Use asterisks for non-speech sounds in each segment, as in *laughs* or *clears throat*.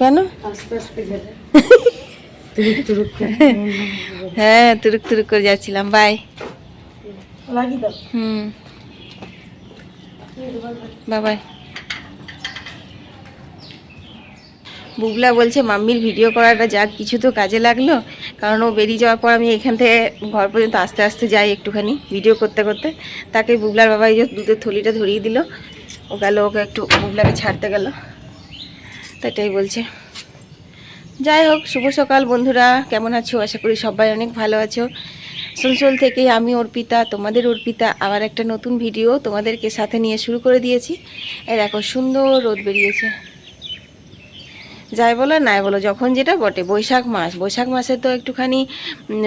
কেন? হ্যাঁ তুরুক তুরুক করে যাচ্ছিলাম বাই হুম। বাবাই বুবলা বলছে মাম্মির ভিডিও করাটা যাক কিছু তো কাজে লাগল। কারণ ও বেরিয়ে যাওয়ার পর আমি এখান থেকে ঘর পর্যন্ত আস্তে আস্তে যাই একটুখানি ভিডিও করতে করতে। তাকে বুবলার বাবা এই যে দুধের থলিটা ধরিয়ে দিল। ও গেল ওকে একটু বুবলাকে ছাড়তে গেল। এটাই বলছে। যাই হোক, শুভ সকাল বন্ধুরা, কেমন আছো? আশা করি সবাই অনেক ভালো আছো। সলসল থেকে আমি অর্পিতা, তোমাদের অর্পিতা, আবার একটা নতুন ভিডিও তোমাদেরকে সাথে নিয়ে শুরু করে দিয়েছি। এর এখন সুন্দর রোদ বেরিয়েছে। যাই বলো নাই বলো, যখন যেটা বটে, বৈশাখ মাস। বৈশাখ মাসে তো একটুখানি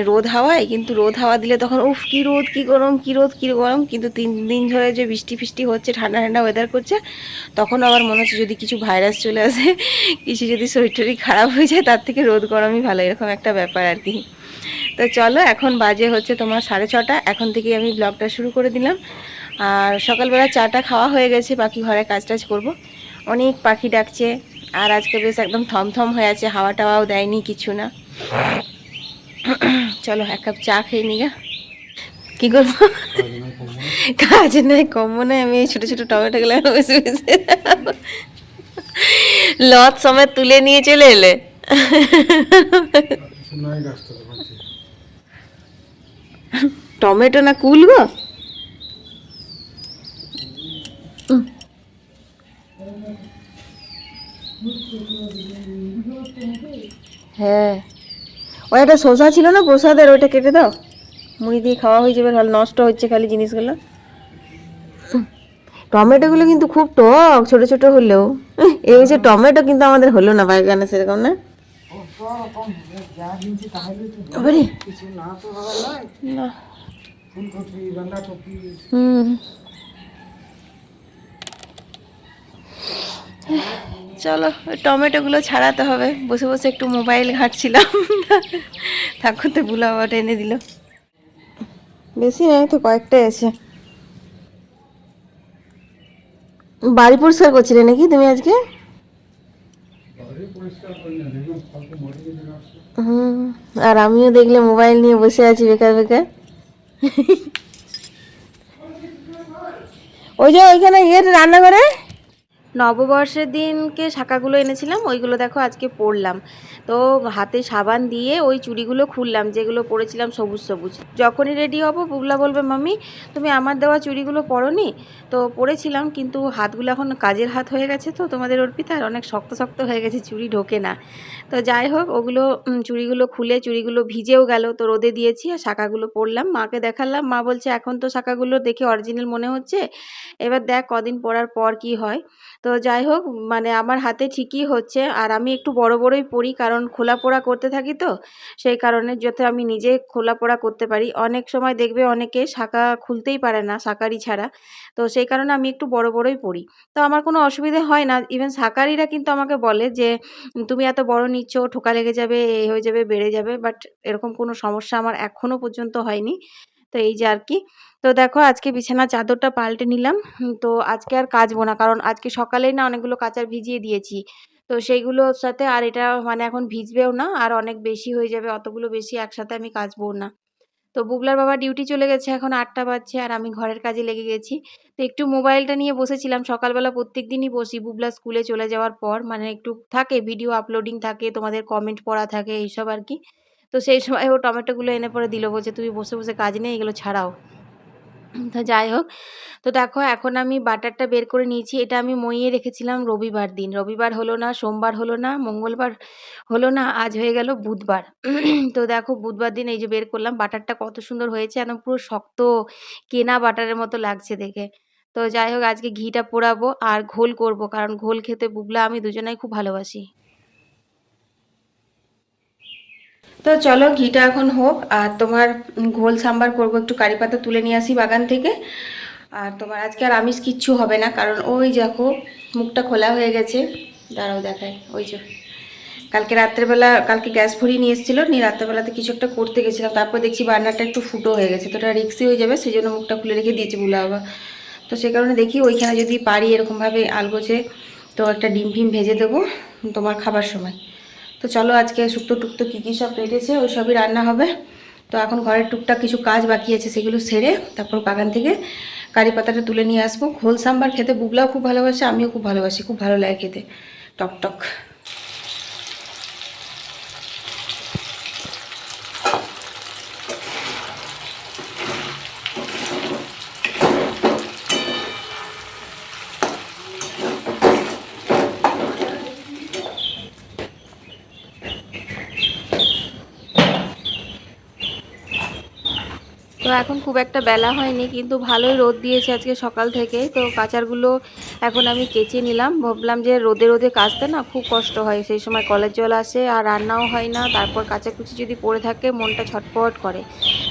রোদ হাওয়ায়, কিন্তু রোদ হাওয়া দিলে তখন, উফ, কি রোদ, কি গরম, কি রোদ, কি গরম। কিন্তু তিন দিন ধরে যে বৃষ্টি ফিষ্টি হচ্ছে, ঠান্ডা ঠান্ডা ওয়েদার করছে, তখন আবার মনে হচ্ছে যদি কিছু ভাইরাস চলে আসে, *laughs* কিছু যদি শরীর টরীর খারাপ হয়ে যায়, তার থেকে রোদ গরমই ভালো, এরকম একটা ব্যাপার আর কি। তো চলো, এখন বাজে হচ্ছে তোমার সাড়ে ছটা, এখন থেকে আমি ব্লগটা শুরু করে দিলাম। আর সকালবেলা চাটা খাওয়া হয়ে গেছে, বাকি ঘরে কাজ টাজ করব। অনেক পাখি ডাকছে আর আজকে বেশ একদম থমথম হয়ে আছে হাওয়া টাওয়াও দেয়নি কিছু না। চলো এক কাপ চা খেয়ে নি নিগা কি করব? কাজ নাই, কম মনে আমি এই ছোটো ছোটো টমেটো গুলো বসে বসে। লত সময় তুলে নিয়ে চলে এলে। টমেটো না কুল গো হ্যাঁ। ওই একটা শসা ছিল না প্রসাদের? ওইটা কেটে দাও। মুড়ি দিয়ে খাওয়া হয়ে যাবে ভালো নষ্ট হচ্ছে খালি জিনিসগুলো। টমেটোগুলো কিন্তু খুব টক ছোট ছোট হলেও। এই হচ্ছে টমেটো কিন্তু আমাদের হলো না বাগানে সেরকম না? বাবারে, কিছু না। তো ভালো নয় না ফুলকপি বাঁধাকপি হুম চলো, টমেটোগুলো ছাড়াতে হবে। বসে বসে একটু মোবাইল ঘাঁটছিলাম। ঠাকুরতে বুলা বাবাটা এনে দিল। বেশি নয় তো, কয়েকটাই আছে। বাড়ি পরিষ্কার করছিলে নাকি তুমি আজকে? হুম, আর আমিও দেখলে মোবাইল নিয়ে বসে আছি বেকার বেকার। ওই যে ওইখানে ইয়ে রান্নাঘরে? নববর্ষের দিনকে শাখাগুলো এনেছিলাম, ওইগুলো দেখো আজকে পরলাম। তো হাতে সাবান দিয়ে ওই চুড়িগুলো খুললাম, যেগুলো পরেছিলাম সবুজ সবুজ। যখনই রেডি হব বুগলা বলবে, মাম্মি, তুমি আমার দেওয়া চুড়িগুলো পরনি? তো পরেছিলাম, কিন্তু হাতগুলো এখন কাজের হাত হয়ে গেছে তো, তোমাদের অর্পিতার অনেক শক্ত শক্ত হয়ে গেছে, চুড়ি ঢোকে না। তো যাই হোক, ওগুলো চুড়িগুলো খুলে, চুড়িগুলো ভিজেও গেল, তো রোদে দিয়েছি, আর শাখাগুলো পরলাম। মাকে দেখালাম, মা বলছে, এখন তো শাখাগুলো দেখে অরিজিনাল মনে হচ্ছে। এবার দেখ কদিন পরার পর কি হয়। তো যাই হোক মানে আমার হাতে ঠিকই হচ্ছে। আর আমি একটু বড় বড়ই পড়ি, কারণ খোলা পোড়া করতে থাকি তো, সেই কারণে যাতে আমি নিজে খোলা পোড়া করতে পারি। অনেক সময় দেখবে অনেকে শাখা খুলতেই পারে না শাকারি ছাড়া। তো সেই কারণে আমি একটু বড় বড়ই পড়ি। তো আমার কোনো অসুবিধে হয় না। ইভেন শাকারিরা কিন্তু আমাকে বলে যে, তুমি এত বড় নিচ্ছ, ঠোকা লেগে যাবে এই হয়ে যাবে, বেড়ে যাবে। বাট এরকম কোনো সমস্যা আমার এখনও পর্যন্ত হয়নি। তো এই যে আর কি। তো দেখো, আজকে বিছানার চাদরটা পাল্টে নিলাম। তো আজকে আর কাচবো না, কারণ আজকে সকালেই না অনেকগুলো কাচার ভিজিয়ে দিয়েছি। তো সেইগুলোর সাথে, আর এটা মানে এখন ভিজবেও না, আর অনেক বেশি হয়ে যাবে, অতগুলো বেশি একসাথে আমি কাচবো না। তো বুবলার বাবা ডিউটি চলে গেছে, এখন আটটা বাজছে, আর আমি ঘরের কাজে লেগে গেছি। তো একটু মোবাইলটা নিয়ে বসেছিলাম, সকালবেলা প্রত্যেক দিনই বসি, বুবলা স্কুলে চলে যাওয়ার পর মানে একটু থাকে, ভিডিও আপলোডিং থাকে, তোমাদের কমেন্ট পড়া থাকে, এইসব আর কি। তো সেই সময় ও টমেটোগুলো এনে পরে দিল, বলছে, তুমি বসে বসে কাজ নেই, এগুলো ছাড়াও। তো যাই হোক, তো দেখো এখন আমি বাটারটা বের করে নিয়েছি। এটা আমি মইয়ে রেখেছিলাম রবিবার দিন। রবিবার হলো না, সোমবার হলো না, মঙ্গলবার হলো না, আজ হয়ে গেল বুধবার। *clears throat* তো দেখো বুধবার দিন এই যে বের করলাম, বাটারটা কত সুন্দর হয়েছে একদম পুরো শক্ত কেনা বাটারের মতো লাগছে দেখে। তো যাই হোক, আজকে ঘিটা পোড়াবো আর ঘোল করব, কারণ ঘোল খেতে বুবলা আমি দুজনেই খুব ভালোবাসি। তো চলো ঘিটা এখন হোক, আর তোমার ঘোল সাম্বার করব, একটু কারি পাতা তুলে নিয়ে আসি বাগান থেকে। আর তোমার আজকে আর আমিষ কিচ্ছু হবে না, কারণ ওই দেখো মুখটা খোলা হয়ে গেছে। দাঁড়াও দেখায় ওই যে কালকে রাত্রেবেলা, কালকে গ্যাস ভরিয়ে নিয়ে এসেছিল, নিয়ে রাত্রেবেলাতে কিছু একটা করতে গেছিলাম, তারপর দেখছি বার্নারটা একটু ফুটো হয়ে গেছে, তো ওটা রিক্সি হয়ে যাবে সেই জন্য মুখটা খুলে রেখে দিয়েছে বুলা বাবা। তো সে কারণে দেখি ওইখানে যদি পারি এরকমভাবে আলগোছে, তো একটা ডিম ফিম ভেজে দেবো তোমার খাবার সময়। তো চলো আজকে শুক্তো টুক্তো কী কী সব পেটেছে ওই সবই রান্না হবে। তো এখন ঘরের টুকটাক কিছু কাজ বাকি আছে, সেগুলো সেরে তারপর বাগান থেকে কারি পাতাটা তুলে নিয়ে আসব। খোল সাম্বার খেতে বুবলাও খুব ভালোবাসে, আমিও খুব ভালোবাসি, খুব ভালো লাগে খেতে। টক টক। তো এখন খুব একটা বেলা হয়নি, কিন্তু ভালোই রোদ দিয়েছে আজকে সকাল থেকে। তো কাচারগুলো এখন আমি কেচে নিলাম। ভাবলাম যে রোদে রোদে কাচতে না খুব কষ্ট হয়। সেই সময় কলের জল আসে আর রান্নাও হয় না। তারপর কাচাকুচি যদি পড়ে থাকে, মনটা ছটফট করে।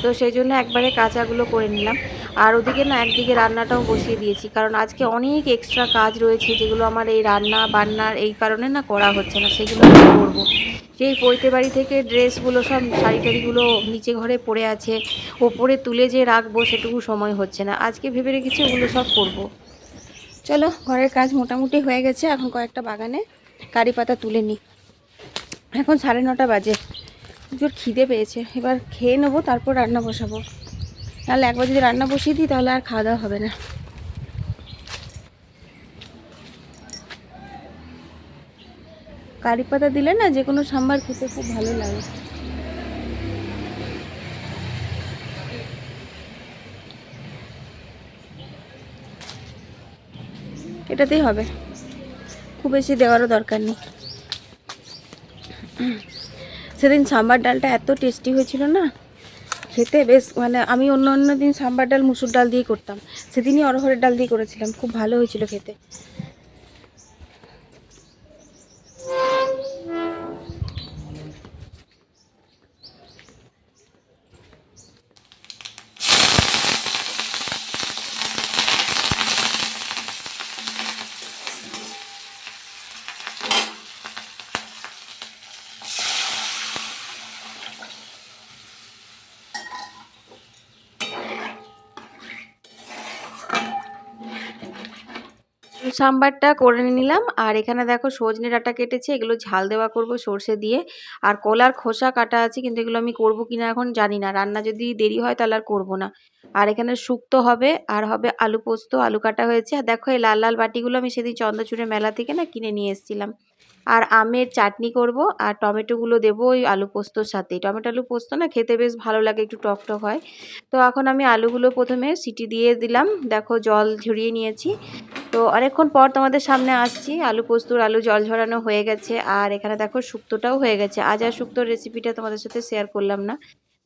তো সেই জন্য একবারে কাঁচাগুলো করে নিলাম। আর ওদিকে না একদিকে রান্নাটাও বসিয়ে দিয়েছি, কারণ আজকে অনেক এক্সট্রা কাজ রয়েছে যেগুলো আমার এই রান্না বান্নার এই কারণে না করা হচ্ছে না, সেগুলো আমি করব। সেই পৈতে বাড়ি থেকে ড্রেসগুলো সব শাড়ি টাড়িগুলো নিচে ঘরে পড়ে আছে, ওপরে তুলে যে রাখব সেটুকু সময় হচ্ছে না, আজকে ভেবে রেখেছি ওগুলো সব করব। চলো ঘরের কাজ মোটামুটি হয়ে গেছে, এখন কয়েকটা বাগানে কারি পাতা তুলে নিই। এখন সাড়ে নটা বাজে। জোর খিদে পেয়েছে। এবার খেয়ে নেব, তারপর রান্না বসাবো। নাহলে একবার যদি রান্না বসিয়ে দিই, তাহলে আর খাওয়া দাওয়া হবে না। কারি পাতা দিলে না যে কোনো সাম্বার খেতে খুব ভালো লাগে। এটাতেই হবে। খুব বেশি দেওয়ারও দরকার নেই। সেদিন সাম্বার ডালটা এত টেস্টি হয়েছিল না? খেতে বেশ মানে আমি অন্য অন্য দিন সাম্বার ডাল, মুসুর ডাল দিয়ে করতাম। সেদিনই অরহরের ডাল দিয়ে করেছিলাম। খুব ভালো হয়েছিল খেতে। সাম্বারটা করে নিলাম। আর এখানে দেখো সজনে ডাঁটা কেটেছে, এগুলো ঝাল দেওয়া করব সর্ষে দিয়ে। আর কলার খোসা কাটা আছে, কিন্তু এগুলো আমি করব কিনা এখন জানি না। রান্না যদি দেরি হয় তাহলে আর করব না। আর এখানে শুক্তো হবে, আর হবে আলু পোস্ত, আলু কাটা হয়েছে। আর দেখো এই লাল লাল বাটিগুলো আমি সেদিন চন্দ্রচূড়ে মেলা থেকে না কিনে নিয়ে এসেছিলাম। আর আমের চাটনি করব, আর টমেটোগুলো দেবো ওই আলু পোস্তর সাথে। টমেটো আলু পোস্ত না খেতে বেশ ভালো লাগে, একটু টক টক হয়। তো এখন আমি আলুগুলো প্রথমে সিটি দিয়ে দিলাম। দেখো জল ঝরিয়ে নিয়েছি। তো অনেকক্ষণ পর তোমাদের সামনে আসছি। আলু পোস্তর আলু জল ঝরানো হয়ে গেছে আর এখানে দেখো শুক্তোটাও হয়ে গেছে। আজ আর শুক্তোর রেসিপিটা তোমাদের সাথে শেয়ার করলাম না।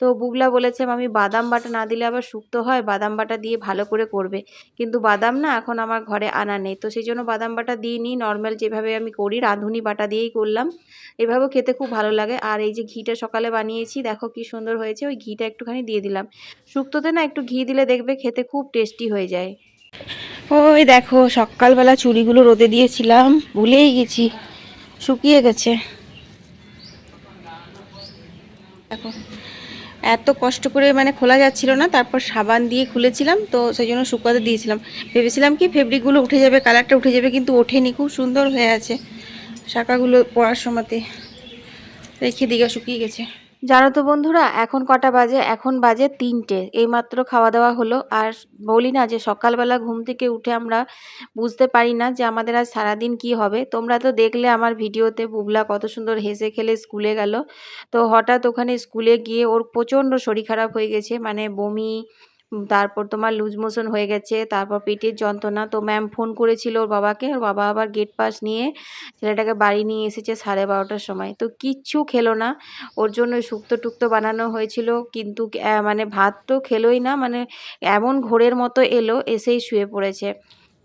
তো বুবলা বলেছে আমি বাদাম বাটা না দিলে আবার শুক্তো হয়? বাদাম বাটা দিয়ে ভালো করে করবে। কিন্তু বাদাম না এখন আমার ঘরে আনা নেই। তো সেই জন্য বাদাম বাটা দিইনি। নর্মাল যেভাবে আমি করি, রাঁধুনি বাটা দিয়েই করলাম। এভাবেও খেতে খুব ভালো লাগে। আর এই যে ঘিটা সকালে বানিয়েছি, দেখো কি সুন্দর হয়েছে। ওই ঘিটা একটুখানি দিয়ে দিলাম। শুক্তোতে না একটু ঘি দিলে দেখবে খেতে খুব টেস্টি হয়ে যায়। ওই দেখো, সকালবেলা চুড়িগুলো রোদে দিয়েছিলাম, ভুলেই গেছি, শুকিয়ে গেছে। দেখো, এত কষ্ট করে মানে খোলা যাচ্ছিল না, তারপর সাবান দিয়ে খুলেছিলাম, তো সেই জন্য শুকাতে দিয়েছিলাম। ভেবেছিলাম কি ফেব্রিকগুলো উঠে যাবে, কালারটা উঠে যাবে, কিন্তু ওঠেনি, খুব সুন্দর হয়ে আছে শাখাগুলো পরার সময়তে। রেখে দিঘা শুকিয়ে গেছে। জানো তো বন্ধুরা, এখন কটা বাজে? এখন বাজে তিনটে। এইমাত্র খাওয়া দাওয়া হলো। আর বলি না যে সকালবেলা ঘুম থেকে উঠে আমরা বুঝতে পারি না যে আমাদের আজ সারাদিন কি হবে। তোমরা তো দেখলে আমার ভিডিওতে বুবলা কত সুন্দর হেসে খেলে স্কুলে গেল। তো হঠাৎ ওখানে স্কুলে গিয়ে ওর প্রচণ্ড শরীর খারাপ হয়ে গেছে। মানে বমি তারপর তোমার লুজ মোশন হয়ে গেছে, তারপর পেটের যন্ত্রণা। তো ম্যাম ফোন করেছিল ওর বাবাকে, ওর বাবা আবার গেট পাস নিয়ে ছেলেটাকে বাড়ি নিয়ে এসেছে সাড়ে বারোটার সময়। তো কিচ্ছু খেলো না, ওর জন্য শুক্তো টুক্তো বানানো হয়েছিল, কিন্তু মানে ভাত তো খেলোই না মানে এমন ঘোরের মতো এলো, এসেই শুয়ে পড়েছে।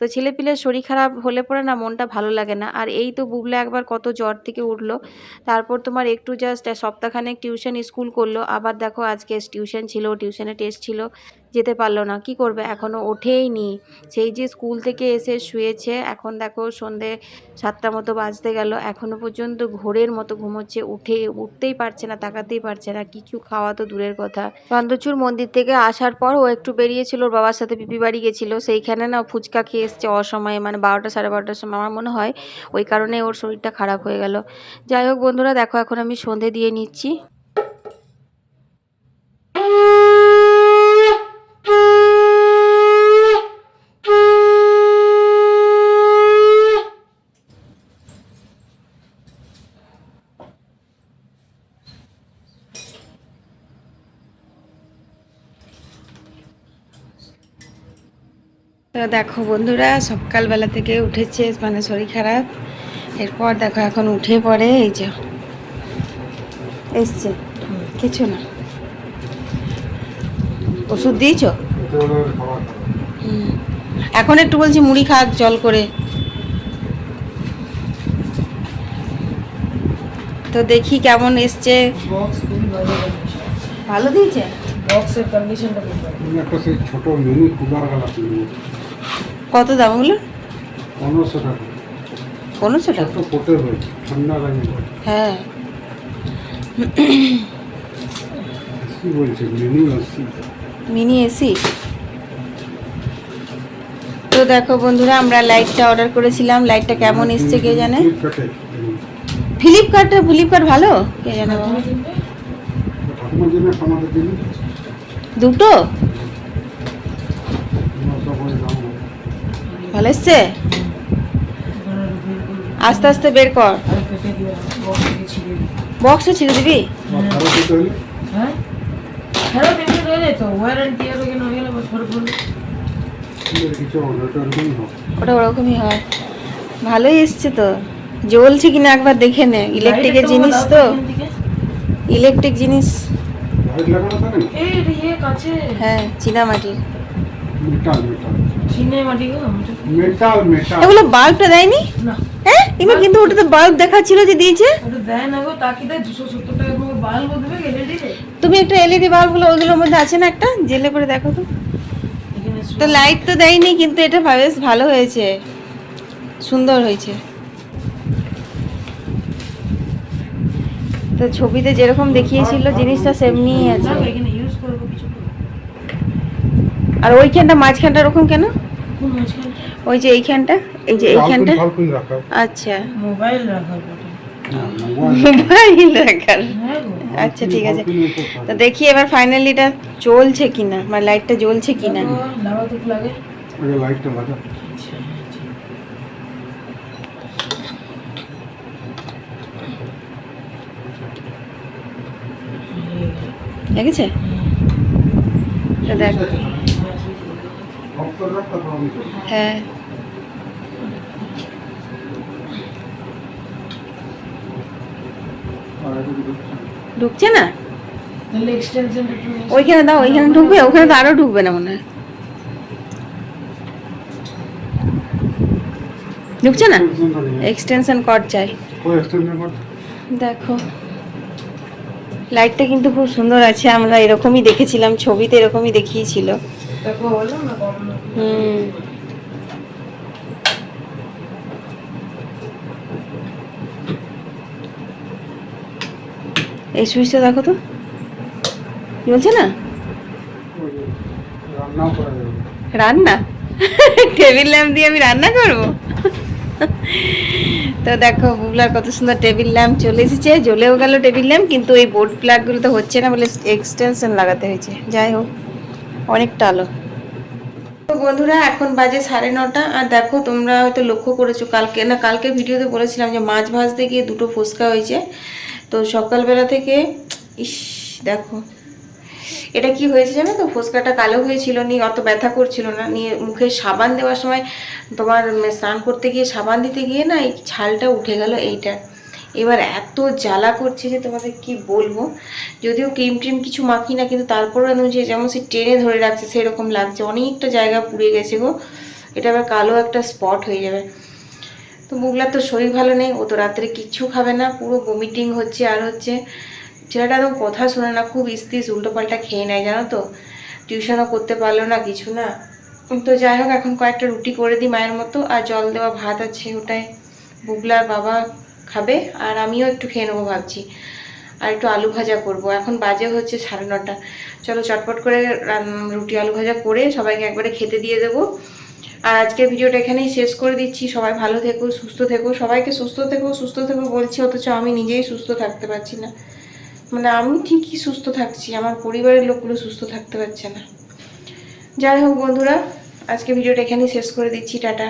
তো ছেলেপিলের শরীর খারাপ হলে পরে না মনটা ভালো লাগে না। আর এই তো বুবলা একবার কত জ্বর থেকে উঠল, তারপর তোমার একটু জাস্ট সপ্তাহখানেক টিউশন স্কুল করল, আবার দেখো আজকে টিউশন ছিল টিউশনে টেস্ট ছিল। যেতে পারল না। কি করবে? এখনও ওঠেই নি। সেই যে স্কুল থেকে এসে শুয়েছে, এখন দেখো সন্ধে সাতটা মতো বাজতে গেল। এখনও পর্যন্ত ঘোরের মতো ঘুমোচ্ছে, উঠে, উঠতেই পারছে না, তাকাতেই পারছে না। কিছু খাওয়া তো দূরের কথা। চন্দ্রচূড় মন্দির থেকে আসার পর ও একটু বেরিয়েছিল, ওর বাবার সাথে পিপি বাড়ি গেছিল। সেইখানে না ফুচকা খেয়ে এসছে অসময়ে মানে বারোটা, সাড়ে বারোটার সময় আমার মনে হয়। ওই কারণে ওর শরীরটা খারাপ হয়ে গেল। যাই হোক বন্ধুরা, দেখো এখন আমি সন্ধে দিয়ে নিচ্ছি। তো দেখো বন্ধুরা সকালবেলা থেকে উঠেছে মানে শরীর খারাপ। এরপর দেখো এখন উঠে পড়ে এই যে এসছে। কিছু না। ওষুধ দিয়েছ? এখন একটু বলছি মুড়ি খাক জল করে। তো দেখি কেমন এসছে। ভালো দিয়েছে? বক্সের কন্ডিশনটা খুব বাজে একটা সেই ছোট মিনি কুলার গেলা কত দাম ওগুলো? পনেরোশো টাকা। পনেরোশো টাকা? পোটের হয়েছে ঠান্ডা লাগে। হ্যাঁ। কি বলছে মিনি আসছি মিনি এসি? তো দেখো বন্ধুরা আমরা লাইটটা অর্ডার করেছিলাম। লাইটটা কেমন এসছে কে জানে? ফ্লিপকার্টে ফ্লিপকার্ট ভালো? কে জানে? দুটো আমরা সবাই দাম হবে। ভালো এসছে আস্তে আস্তে বের কর। বক্স ছিঁড়ে দিবে? হ্যাঁ? ওটা ওরকমই হয়। ভালোই এসছে তো। জ্বলছে কিনা একবার দেখে নে। ইলেকট্রিকের জিনিস তো। ইলেকট্রিক জিনিস। হ্যাঁ চীনামাটির। Metal metal. এগুলো বাল্বটা দেয়নি? হ্যাঁ? এবার কিন্তু ওটা তো বাল্ব দেখাচ্ছিল যে দিয়েছে। তুমি একটা এলইডি বাল্বগুলো ওইগুলোর মধ্যে আছে না একটা? জেলে করে দেখো তো। তো লাইট তো দেয়নি কিন্তু এটা বেশ ভালো হয়েছে। সুন্দর হয়েছে। তো ছবিতে যেরকম দেখিয়েছিল জিনিসটা সেমনিই আছে। আর ওইখানটা মাঝখানটা ওরকম কেন? ওই যে এইখানটা? এই যে এইখানটা? আচ্ছা। মোবাইল রাখার মোবাইল। রাখার। হ্যাঁ আচ্ছা ঠিক আছে। তো দেখি এবার ফাইনালি এটা চলছে কিনা মানে লাইটটা জ্বলছে কিনা। লাইটটা লাগা আচ্ছা আচ্ছা। লেগেছে? দেখ অফ করে রাখ তারপর আমি করব। হ্যাঁ ঢুকছে। না। ওইখানে দাও, ওইখানে ঢুকবে, ওখানে তো আরও ঢুকবে না মনে হয় ঢুকছে না। এক্সটেনশন কর্ড চাই। দেখো লাইটটা কিন্তু খুব সুন্দর আছে, আমরা এরকমই দেখেছিলাম, ছবিতে এরকমই দেখিয়েছিল হুম। এই সুইচটা দেখো তো। জ্বলছে না? রান্না? টেবিল ল্যাম্প দিয়ে আমি রান্না করব? তো দেখো বুবলার কত সুন্দর টেবিল ল্যাম্প চলে এসেছে। জ্বলেও গেল টেবিল ল্যাম্প কিন্তু এই বোর্ড প্লাগগুলো তো হচ্ছে না বলে এক্সটেনশন লাগাতে হয়েছে। যাই হোক। অনেকটা আলো। তো বন্ধুরা, এখন বাজে সাড়ে নটা। আর দেখো, তোমরা হয়তো লক্ষ্য করেছ, কালকে না, কালকে ভিডিওতে বলেছিলাম যে মাছ ভাজতে গিয়ে দুটো ফুচকা হয়েছে। তো সকালবেলা থেকে, ইস, দেখো। এটা কি হয়েছে জানো তো? ফুচকাটা কালো হয়েছিল, নিয়ে অত ব্যথা করছিল না। নিয়ে মুখে সাবান দেওয়ার সময় তোমার স্নান করতে গিয়ে সাবান দিতে গিয়ে না, এই ছালটা উঠে গেল এইটা। এবার এত জ্বালা করছে যে তোমাদের কি বলব? যদিও ক্রিম ট্রিম কিছু মাখি না, কিন্তু তারপরে একদম যে যেমন সে টেনে ধরে রাখছে, সেরকম লাগছে। অনেকটা জায়গা পুড়ে গেছে গো। এটা আবার কালো একটা স্পট হয়ে যাবে। তো বুগলার তো শরীর ভালো নেই, ও তো রাত্রে কিচ্ছু খাবে না, পুরো বমিটিং হচ্ছে। আর হচ্ছে, ছেলেটা একদম কথা শোনে না, খুব ইস্তিস উল্টো পাল্টা খেয়ে নেয়, জানো তো? টিউশনও করতে পারল না, কিছু না। তো যাই হোক, এখন কয়েকটা রুটি করে দিই মায়ের মতো, আর জল দেওয়া ভাত আছে ওটাই। বুগলার বাবা খাবে, আর আমিও একটু খেয়ে নেব ভাবছি। আর একটু আলু ভাজা করব। এখন বাজে হচ্ছে সাড়ে নটা। চলো চটপট করে রুটি, আলু ভাজা করে সবাইকে একবারে খেতে দিয়ে দেবো। আর আজকের ভিডিওটা এখানেই শেষ করে দিচ্ছি। সবাই ভালো থেকো, সুস্থ থেকো। সবাইকে সুস্থ থেকো সুস্থ থেকো বলছি, অথচ আমি নিজেই সুস্থ থাকতে পারছি না। মানে আমি ঠিকই সুস্থ থাকছি, আমার পরিবারের লোকগুলো সুস্থ থাকতে পারছে না। যাই হোক বন্ধুরা আজকে ভিডিওটা এখানেই শেষ করে দিচ্ছি। টাটা।